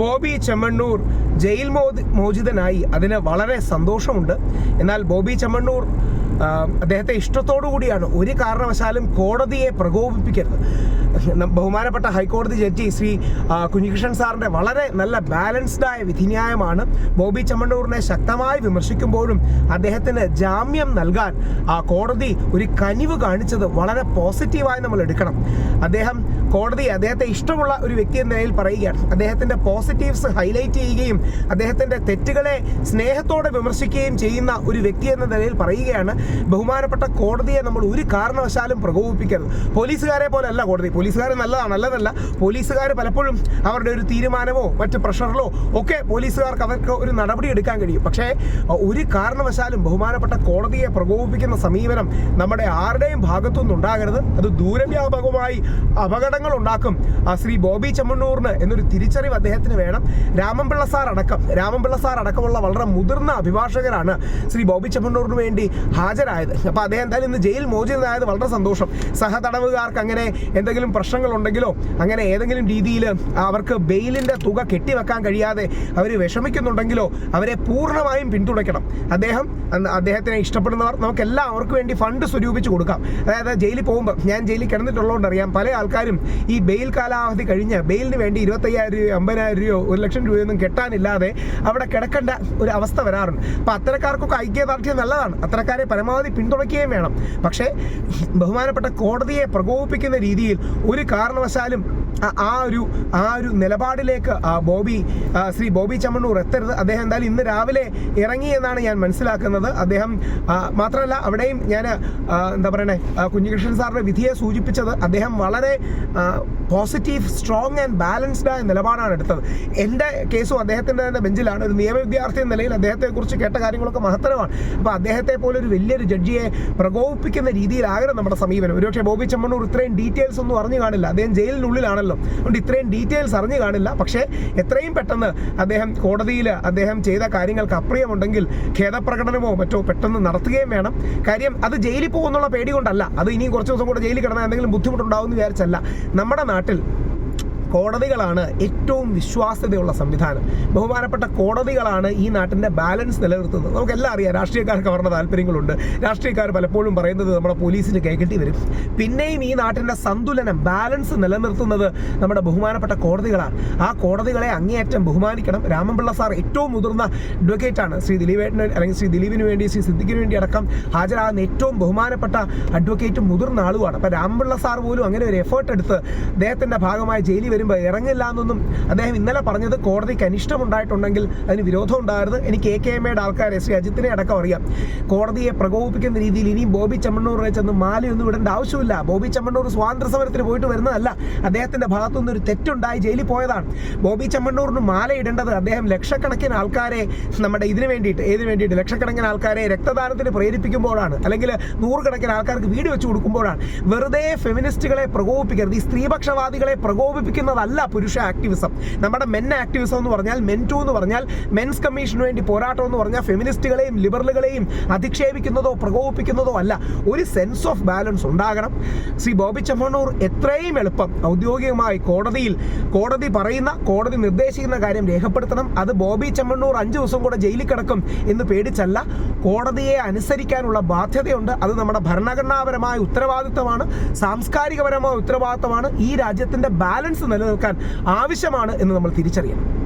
Bobby Chemmanur jail മോചിതനായി. അതിന് വളരെ സന്തോഷമുണ്ട്. എന്നാൽ ബോബി ചെമ്മണ്ണൂർ അദ്ദേഹത്തെ ഇഷ്ടത്തോടു കൂടിയാണ് ഒരു കാരണവശാലും കോടതിയെ പ്രകോപിപ്പിക്കരുത്. ബഹുമാനപ്പെട്ട ഹൈക്കോടതി ജഡ്ജി ശ്രീ കുഞ്ഞികൃഷ്ണൻ സാറിന്റെ വളരെ നല്ല ബാലൻസ്ഡായ വിധിന്യായമാണ്. ബോബി ചെമ്മണ്ണൂറിനെ ശക്തമായി വിമർശിക്കുമ്പോഴും അദ്ദേഹത്തിന് ജാമ്യം നൽകാൻ ആ കോടതി ഒരു കനിവ് കാണിച്ചത് വളരെ പോസിറ്റീവായി നമ്മൾ എടുക്കണം. അദ്ദേഹം കോടതി അദ്ദേഹത്തെ ഇഷ്ടമുള്ള ഒരു വ്യക്തി എന്ന നിലയിൽ പറയുകയാണ്. അദ്ദേഹത്തിന്റെ പോസിറ്റീവ്സ് ഹൈലൈറ്റ് ചെയ്യുകയും അദ്ദേഹത്തിന്റെ തെറ്റുകളെ സ്നേഹത്തോടെ വിമർശിക്കുകയും ചെയ്യുന്ന ഒരു വ്യക്തി എന്ന നിലയിൽ പറയുകയാണ്. ബഹുമാനപ്പെട്ട കോടതിയെ നമ്മൾ ഒരു കാരണവശാലും പ്രകോപിപ്പിക്കരുത്. പോലീസുകാരെ പോലെ അല്ല കോടതി. പോലീസുകാർ നല്ലതാണ് നല്ലതല്ല. പോലീസുകാർ പലപ്പോഴും അവരുടെ ഒരു തീരുമാനമോ മറ്റ് പ്രഷറിലോ ഒക്കെ പോലീസുകാർക്ക് അവർക്ക് ഒരു നടപടി എടുക്കാൻ കഴിയും. പക്ഷേ ഒരു കാരണവശാലും ബഹുമാനപ്പെട്ട കോടതിയെ പ്രകോപിപ്പിക്കുന്ന സമീപനം നമ്മുടെ ആരുടെയും ഭാഗത്തുനിന്ന് ഉണ്ടാകരുത്. അത് ദൂരവ്യാപകമായി അപകടങ്ങൾ ഉണ്ടാക്കും. ആ ശ്രീ ബോബി ചെമ്മണ്ണൂറിന് എന്നൊരു തിരിച്ചറിവ് അദ്ദേഹത്തിന് വേണം. രാമൻപിള്ള സാർ അടക്കം. രാമൻപിള്ള സാർ അടക്കമുള്ള വളരെ മുതിർന്ന അഭിഭാഷകരാണ് ശ്രീ ബോബി ചെമ്മണ്ണൂറിന് വേണ്ടി ഹാജരായത്. അപ്പോൾ അദ്ദേഹം എന്തായാലും ഇന്ന് ജയിൽ മോചിതനായത് വളരെ സന്തോഷം. സഹതടവുകാർക്ക് അങ്ങനെ എന്തെങ്കിലും പ്രശ്നങ്ങളുണ്ടെങ്കിലോ അങ്ങനെ ഏതെങ്കിലും രീതിയിൽ അവർക്ക് ബെയിലിന്റെ തുക കെട്ടിവെക്കാൻ കഴിയാതെ അവർ വിഷമിക്കുന്നുണ്ടെങ്കിലോ അവരെ പൂർണമായും പിന്തുണയ്ക്കണം. അദ്ദേഹം അദ്ദേഹത്തിനെ ഇഷ്ടപ്പെടുന്നവർ നമുക്കെല്ലാം അവർക്ക് വേണ്ടി ഫണ്ട് സ്വരൂപിച്ച് കൊടുക്കാം. അതായത് ജയിലിൽ പോകുമ്പോൾ ഞാൻ ജയിലിൽ കിടന്നിട്ടുള്ളതുകൊണ്ട് അറിയാം പല ആൾക്കാരും ഈ ബെയിൽ കാലാവധി കഴിഞ്ഞ് ബെയിലിന് വേണ്ടി ഇരുപത്തയ്യായിരം രൂപ അമ്പതിനായിരം രൂപയോ ഒരു ലക്ഷം രൂപയൊന്നും കെട്ടാനില്ലാതെ അവിടെ കിടക്കേണ്ട ഒരു അവസ്ഥ വരാറുണ്ട്. അപ്പം അത്തരക്കാർക്കൊക്കെ ഐക്യദാർഢ്യം നല്ലതാണ്. അത്തരക്കാരെ പരമാവധി പിന്തുണയ്ക്കുകയും വേണം. പക്ഷേ ബഹുമാനപ്പെട്ട കോടതിയെ പ്രകോപിപ്പിക്കുന്ന രീതിയിൽ ഒരു കാരണവശാലും ആ- ഒരു ആ ഒരു നിലപാടിലേക്ക് ബോബി ശ്രീ ബോബി ചമ്മണ്ണൂർ എത്തരുത്. അദ്ദേഹം എന്തായാലും ഇന്ന് രാവിലെ ഇറങ്ങി എന്നാണ് ഞാൻ മനസ്സിലാക്കുന്നത്. അദ്ദേഹം മാത്രമല്ല അവിടെയും ഞാൻ എന്താ പറയണേ കുഞ്ഞികൃഷ്ണൻ സാറിന്റെ വിധിയെ സൂചിപ്പിച്ചത് അദ്ദേഹം വളരെ പോസിറ്റീവ് സ്ട്രോങ് ആൻഡ് ബാലൻസ്ഡ് ആയ നിലപാടാണ് എടുത്തത്. എന്റെ കേസും അദ്ദേഹത്തിന്റെ തന്നെ ബെഞ്ചിലാണ്. ഒരു നിയമ വിദ്യാർത്ഥി എന്ന നിലയിൽ അദ്ദേഹത്തെക്കുറിച്ച് കേട്ട കാര്യങ്ങളൊക്കെ മഹത്തരമാണ്. അപ്പോൾ അദ്ദേഹത്തെ പോലൊരു വലിയൊരു ജഡ്ജിയെ പ്രകോപിപ്പിക്കുന്ന രീതിയിലാകണം നമ്മുടെ സമീപനം. ഒരുപക്ഷെ ബോബി ചെമ്മണ്ണൂർ ഇത്രയും ഡീറ്റെയിൽസ് ഒന്നും അറിഞ്ഞു കാണില്ല. അദ്ദേഹം ജയിലിനുള്ളിലാണല്ലോ അതുകൊണ്ട് ഇത്രയും ഡീറ്റെയിൽസ് അറിഞ്ഞു കാണില്ല. പക്ഷേ എത്രയും പെട്ടെന്ന് അദ്ദേഹം കോടതിയിൽ അദ്ദേഹം ചെയ്ത കാര്യങ്ങൾക്ക് അപ്രിയമുണ്ടെങ്കിൽ ഖേദപ്രകടനമോ മറ്റോ പെട്ടെന്ന് നടത്തുകയും വേണം. കാര്യം അത് ജയിലിൽ പോകുന്നുള്ള പേടി കൊണ്ടല്ല. അത് ഇനിയും കുറച്ച് ദിവസം കൂടെ ജയിലിൽ കിടന്നാൽ എന്തെങ്കിലും ബുദ്ധിമുട്ടുണ്ടാവും എന്ന് വിചാരിച്ചല്ല. നമ്മുടെ നാട്ടിൽ കോടതികളാണ് ഏറ്റവും വിശ്വാസ്യതയുള്ള സംവിധാനം. ബഹുമാനപ്പെട്ട കോടതികളാണ് ഈ നാട്ടിന്റെ ബാലൻസ് നിലനിർത്തുന്നത്. നമുക്കെല്ലാം അറിയാം രാഷ്ട്രീയക്കാർക്ക് അവരുടെ താല്പര്യങ്ങളുണ്ട്. രാഷ്ട്രീയക്കാർ പലപ്പോഴും പറയുന്നത് നമ്മുടെ പോലീസിന് കേൾക്കേണ്ടി വരും. പിന്നെയും ഈ നാട്ടിന്റെ സന്തുലനം ബാലൻസ് നിലനിർത്തുന്നത് നമ്മുടെ ബഹുമാനപ്പെട്ട കോടതികളാണ്. ആ കോടതികളെ അങ്ങേയറ്റം ബഹുമാനിക്കണം. രാമൻപിള്ള സാർ ഏറ്റവും മുതിർന്ന അഡ്വക്കേറ്റാണ്. ശ്രീ ദിലീപേട്ടന് അല്ലെങ്കിൽ ശ്രീ ദിലീപിന് വേണ്ടി ശ്രീ സിദ്ദിഖിന് വേണ്ടി അടക്കം ഹാജരാകുന്ന ഏറ്റവും ബഹുമാനപ്പെട്ട അഡ്വക്കേറ്റും മുതിർന്ന ആളുമാണ്. അപ്പോൾ രാമൻപിള്ള സാർ പോലും അങ്ങനെ ഒരു എഫേർട്ട് എടുത്ത് അദ്ദേഹത്തിന്റെ ഭാഗമായി ജയിലിൽ വരുമ്പോൾ ഇറങ്ങില്ല എന്നൊന്നും അദ്ദേഹം ഇന്നലെ പറഞ്ഞത് കോടതിക്ക് അനിഷ്ടമുണ്ടായിട്ടുണ്ടെങ്കിൽ അതിന് വിരോധം ഉണ്ടാകരുത് എനിക്ക് എ കെ എം എയുടെ ആൾക്കാരെ ശ്രീ അജിത്തിനെ അടക്കം അറിയാം. കോടതിയെ പ്രകോപിപ്പിക്കുന്ന രീതിയിൽ ഇനിയും ബോബി ചെമ്മണ്ണൂറിനെ ചെന്ന് മാലയൊന്നും ഇടേണ്ട ആവശ്യമില്ല. ബോബി ചെമ്മണ്ണൂർ സ്വാതന്ത്ര്യ സമരത്തിന് പോയിട്ട് വരുന്നതല്ല. അദ്ദേഹത്തിന്റെ ഭാഗത്തുനിന്ന് ഒരു തെറ്റുണ്ടായി ജയിലിൽ പോയതാണ്. ബോബി ചെമ്മണ്ണൂറിന് മാല ഇടേണ്ടത് അദ്ദേഹം ലക്ഷക്കണക്കിന് ആൾക്കാരെ നമ്മുടെ ഇതിന് വേണ്ടിയിട്ട് ഏതിനു വേണ്ടിയിട്ട്? ലക്ഷക്കണക്കിന് ആൾക്കാരെ രക്തദാനത്തിന് പ്രേരിപ്പിക്കുമ്പോഴാണ്. അല്ലെങ്കിൽ നൂറുകണക്കിന് ആൾക്കാർക്ക് വീട് വെച്ച് കൊടുക്കുമ്പോഴാണ്. വെറുതെ ഫെമിനിസ്റ്റുകളെ പ്രകോപിപ്പിക്കരുത്. ഈ സ്ത്രീപക്ഷവാദികളെ പ്രകോപിപ്പിക്കുന്നതല്ല പുരുഷ ആക്ടിവിസം നമ്മുടെ മെൻ ആക്ടിവിസം എന്ന് പറഞ്ഞാൽ മെൻ ടു എന്ന് പറഞ്ഞാൽ മെൻസ് കമ്മീഷന് വേണ്ടി പോരാട്ടം എന്ന് പറഞ്ഞാൽ ഫെമിനിസ്റ്റുകളെയും ലിബറലുകളെയും അധിക്ഷേപിക്കുന്നതോ പ്രകോപിപ്പിക്കുന്നതോ അല്ല. ഒരു സെൻസ് ഓഫ് ബാലൻസ് ഉണ്ടാകണം. ശ്രീ ബോബി ചെമ്മണ്ണൂർ എത്രയും എളുപ്പം ഔദ്യോഗികമായി കോടതിയിൽ കോടതി പറയുന്ന കോടതി നിർദ്ദേശിക്കുന്ന കാര്യം രേഖപ്പെടുത്തണം. അത് ബോബി ചെമ്മണ്ണൂർ അഞ്ച് ദിവസം കൂടെ ജയിലിൽ കിടക്കും എന്ന് പേടിച്ചല്ല. കോടതിയെ അനുസരിക്കാനുള്ള ബാധ്യതയുണ്ട്. അത് നമ്മുടെ ഭരണഘടനാപരമായ ഉത്തരവാദിത്തമാണ് സാംസ്കാരികപരമായ ഉത്തരവാദിത്തമാണ്. ഈ രാജ്യത്തിന്റെ ബാലൻസ് നിലനിൽക്കാൻ ആവശ്യമാണ് എന്ന് നമ്മൾ തിരിച്ചറിയണം.